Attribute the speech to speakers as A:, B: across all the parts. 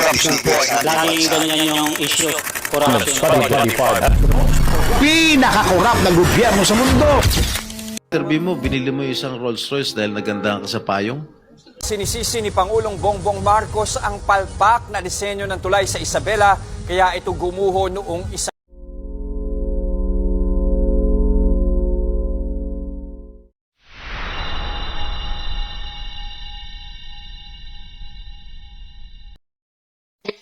A: corruption po.
B: Laging ganyan yung issue. Corruption.
A: 2025. Pinakakorap ng gobyerno sa mundo.
C: Interview mo, binili mo isang Rolls Royce dahil nagandahan ka sa payong?
D: Sinisisi ni Pangulong Bongbong Marcos ang palpak na disenyo ng tulay sa Isabela kaya ito gumuho noong isa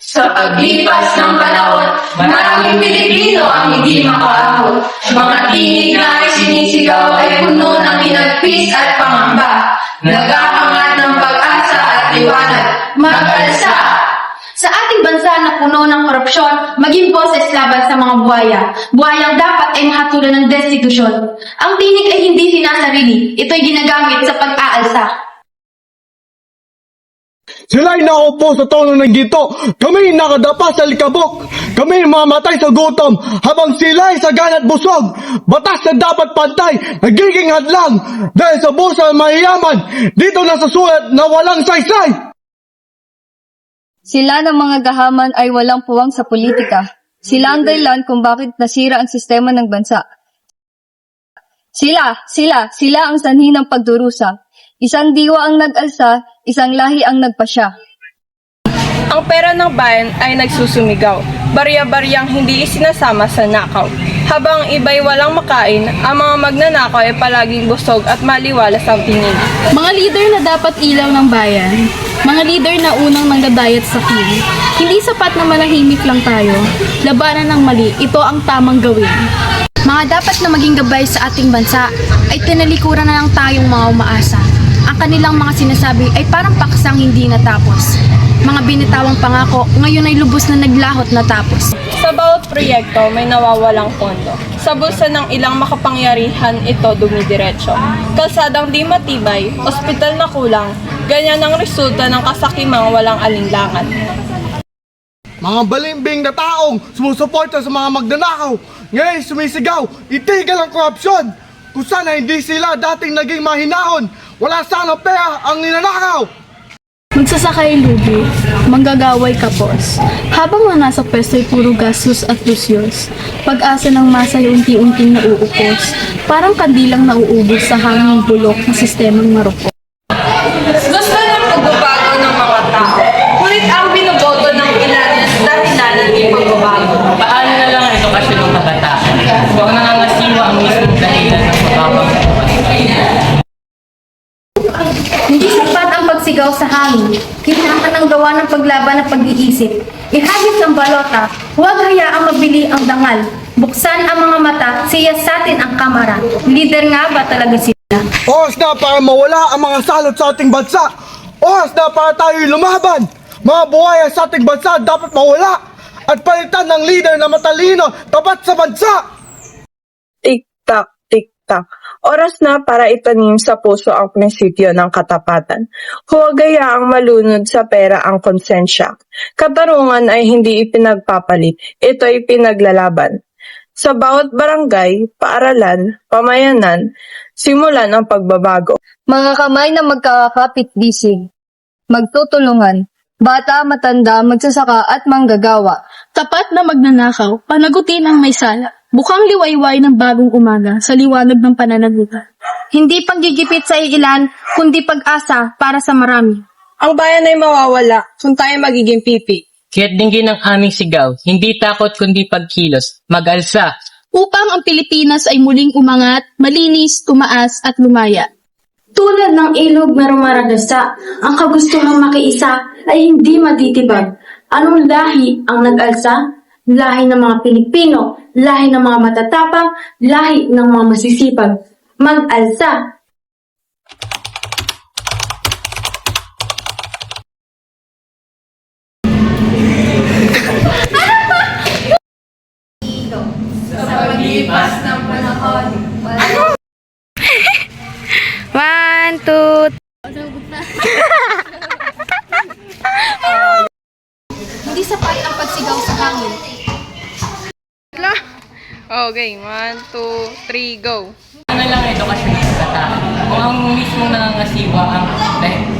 E: Sa paglipas ng panahon, maraming Pilipino ang hindi makaahon. Mga tinig na ay sinisigaw ay puno ng inagpis at pangamba. Naghahangat ng pag-asa at liwanag. Mag-alsa!
F: Sa ating bansa na puno ng korupsyon, maging boses laban sa mga buhaya. Buhayang dapat ay mahatulan ng destitusyon. Ang tinig ay hindi sinasarili, ito'y ginagamit sa pag-aalsa.
G: Sila'y naupo sa tono ng ginto. Kami nakadapa sa likabok. Kami mamatay sa gutom habang sila'y sagan at busog. Batas na dapat pantay, nagiging hadlang. Dahil sa busa ng mahiyaman, dito na sa sulat na walang saysay.
H: Sila ng mga gahaman ay walang puwang sa politika. Sila ang dahilan kung bakit nasira ang sistema ng bansa. Sila, sila, sila ang sanhi ng pagdurusa. Isang diwa ang nag-alsa, isang lahi ang nagpasya.
I: Ang pera ng bayan ay nagsusumigaw, barya-baryang hindi isinasama sa nakaw. Habang ang iba'y walang makain, ang mga magnanakaw ay palaging busog at maliwalas ang tingin.
J: Mga leader na dapat ilaw ng bayan. Mga leader na unang nanggagayat sa kili. Hindi sapat na manahimik lang tayo. Labanan ng mali, ito ang tamang gawin. Mga dapat na maging gabay sa ating bansa ay tinalikuran na lang tayong mga umaasa. Ang kanilang mga sinasabi ay parang paksang hindi natapos. Mga binitawang pangako, ngayon ay lubos na naglahot natapos.
I: Sa bawat proyekto may nawawalang pondo. Sa bulsa ng ilang makapangyarihan ito dumidiretso. Kalsadang di matibay, ospital na kulang, ganyan ang resulta ng kasakimang walang alinlangan.
G: Mga balimbing na taong sumusuporta sa mga magnanakaw. Ngayon sumisigaw, itigil ang korupsyon. Kung sana hindi sila dating naging mahinahon, wala sana pera ang ninanakaw.
J: Magsasakay lugi, manggagaway kapos. Habang mga nasa pwesto ay puro gastos at lusyos. Pag-asa ng masa ay unti-unting nauupos. Parang kandilang nauubos sa hanging bulok ng sistemang marupok.
E: Gusto ng pagbabago ng mga tao. Ngunit ang binoboto ng ilan
K: dahilan ng pagbabago.
F: Hindi sapat ang pagsigaw sa hangin. Kailangan ng gawa ng paglaban ng pag-iisip. Ihagis ang balota, huwag hayaang mabili ang dangal. Buksan ang mga mata, siyasatin ang kamara. Leader nga ba talaga sila?
G: Oras na para mawala ang mga salot sa ating bansa. Oras na para tayo lumaban. Mga buhaya sa ating bansa dapat mawala. At palitan ng leader na matalino, tapat sa bansa.
I: Tik-tak, tik-tak. Oras na para itanim sa puso ang prinsipyo ng katapatan. Huwag ang malunod sa pera ang konsensya. Katarungan ay hindi ipinagpapalit, ito ay pinaglalaban. Sa bawat barangay, paaralan, pamayanan, simulan ang pagbabago.
H: Mga kamay na magkakapit bisig. Magtutulungan. Bata, matanda, magsasaka at manggagawa.
J: Tapat na magnanakaw, panagutin ang may sala. Bukang liwayway ng bagong umaga sa liwanag ng pananagutan.
F: Hindi paggigipit sa ilan, kundi pag-asa para sa marami.
I: Ang bayan ay mawawala kung tayo magiging pipi.
K: Kaya't dinggin ang aming sigaw, hindi takot kundi pagkilos, mag-alsa.
J: Upang ang Pilipinas ay muling umangat, malinis, tumaas at lumaya.
F: Tulad ng ilog na rumaragasa, ang kagustuhang makiisa ay hindi matitibag. Anong lahi ang nag-alsa? Lahi ng mga Pilipino, lahi ng mga matatapang, lahi ng mga masisipag. Mag-alsa!
J: One, two,
F: Hindi sapat ang pagsigaw sa hangin.
I: Okay, one, two, three, go!
K: Ano lang ang edukasyon ng kabataan? Kung ang mismong nangangasiwa ang dahil